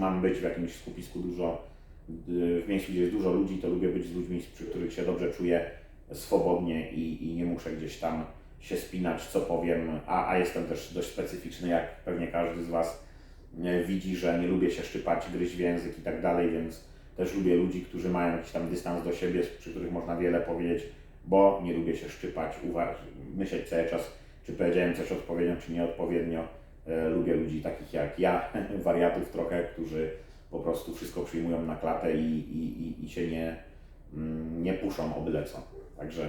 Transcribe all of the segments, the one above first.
mam być w jakimś skupisku dużo, y, w miejscu, gdzie jest dużo ludzi, to lubię być z ludźmi, przy których się dobrze czuję swobodnie i, i nie muszę gdzieś tam się spinać, co powiem, a, a jestem też dość specyficzny, jak pewnie każdy z Was widzi, że nie lubię się szczypać, gryźć w język i tak dalej, więc też lubię ludzi, którzy mają jakiś tam dystans do siebie, przy których można wiele powiedzieć, bo nie lubię się szczypać, uwa- myśleć cały czas, czy powiedziałem coś odpowiednio, czy nieodpowiednio. E, Lubię ludzi takich jak ja, wariatów trochę, którzy po prostu wszystko przyjmują na klatę i, i, i, i się nie, mm, nie puszą o byle co. Także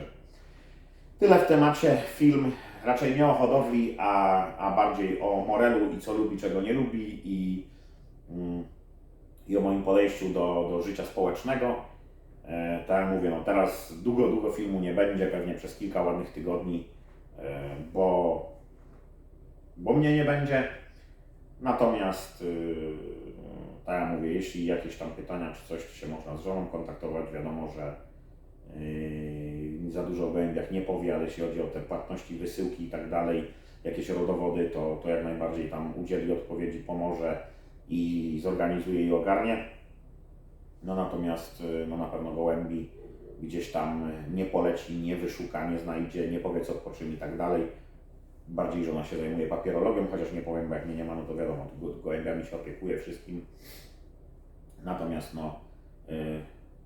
tyle w temacie. Film raczej nie o hodowli, a, a bardziej o Morelu i co lubi, czego nie lubi i, mm, i o moim podejściu do, do życia społecznego. E, tak jak mówię, no teraz długo, długo filmu nie będzie, pewnie przez kilka ładnych tygodni, e, bo, bo mnie nie będzie. Natomiast, yy, tak jak mówię, jeśli jakieś tam pytania czy coś, to się można z żoną kontaktować. Wiadomo, że yy, za dużo o gołębiach nie powie, ale jeśli chodzi o te płatności, wysyłki i tak dalej, jakieś rodowody, to, to jak najbardziej tam udzieli odpowiedzi, pomoże i zorganizuje i ogarnie. No natomiast yy, no na pewno gołębi gdzieś tam nie poleci, nie wyszuka, nie znajdzie, nie powie co po czym i tak dalej. Bardziej żona się zajmuje papierologią, chociaż nie powiem, bo jak mnie nie ma, no to wiadomo, gołębiami się opiekuje wszystkim. Natomiast no, y,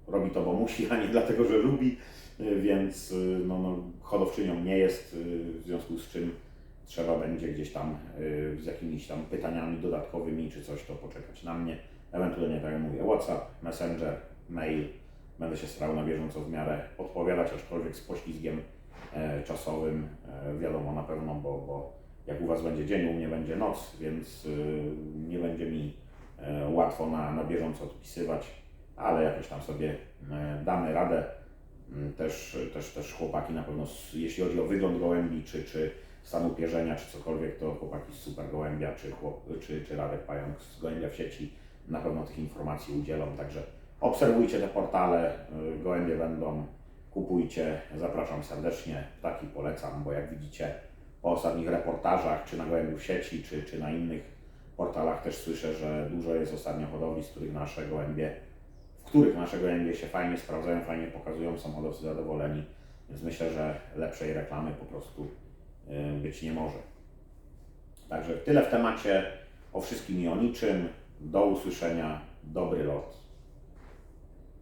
robi to, bo musi, a nie dlatego, że lubi, y, więc y, no, no, hodowczynią nie jest, y, w związku z czym trzeba będzie gdzieś tam y, z jakimiś tam pytaniami dodatkowymi czy coś, to poczekać na mnie. Ewentualnie, tak jak mówię, WhatsApp, Messenger, mail. Będę się starał na bieżąco w miarę odpowiadać, aczkolwiek z poślizgiem czasowym, e, wiadomo na pewno, bo, bo jak u Was będzie dzień, u mnie będzie noc, więc y, nie będzie mi e, łatwo na, na bieżąco odpisywać, ale jakoś tam sobie e, damy radę. Mm, Też, też, też chłopaki na pewno, jeśli chodzi o wygląd gołębi, czy, czy stan upierzenia, czy cokolwiek, to chłopaki z Super Gołębia, czy, chłop, czy, czy Radek Pająk z Gołębia w sieci na pewno tych informacji udzielą, także obserwujcie te portale, y, gołębie będą, kupujcie, zapraszam serdecznie, ptaki polecam, bo jak widzicie po ostatnich reportażach, czy na gołębiu sieci, czy, czy na innych portalach też słyszę, że dużo jest ostatnio hodowli, z których nasze gołębie, w których nasze gołębie się fajnie sprawdzają, fajnie pokazują, są hodowcy zadowoleni, więc myślę, że lepszej reklamy po prostu y, być nie może. Także tyle w temacie o wszystkim i o niczym. Do usłyszenia. Dobry lot.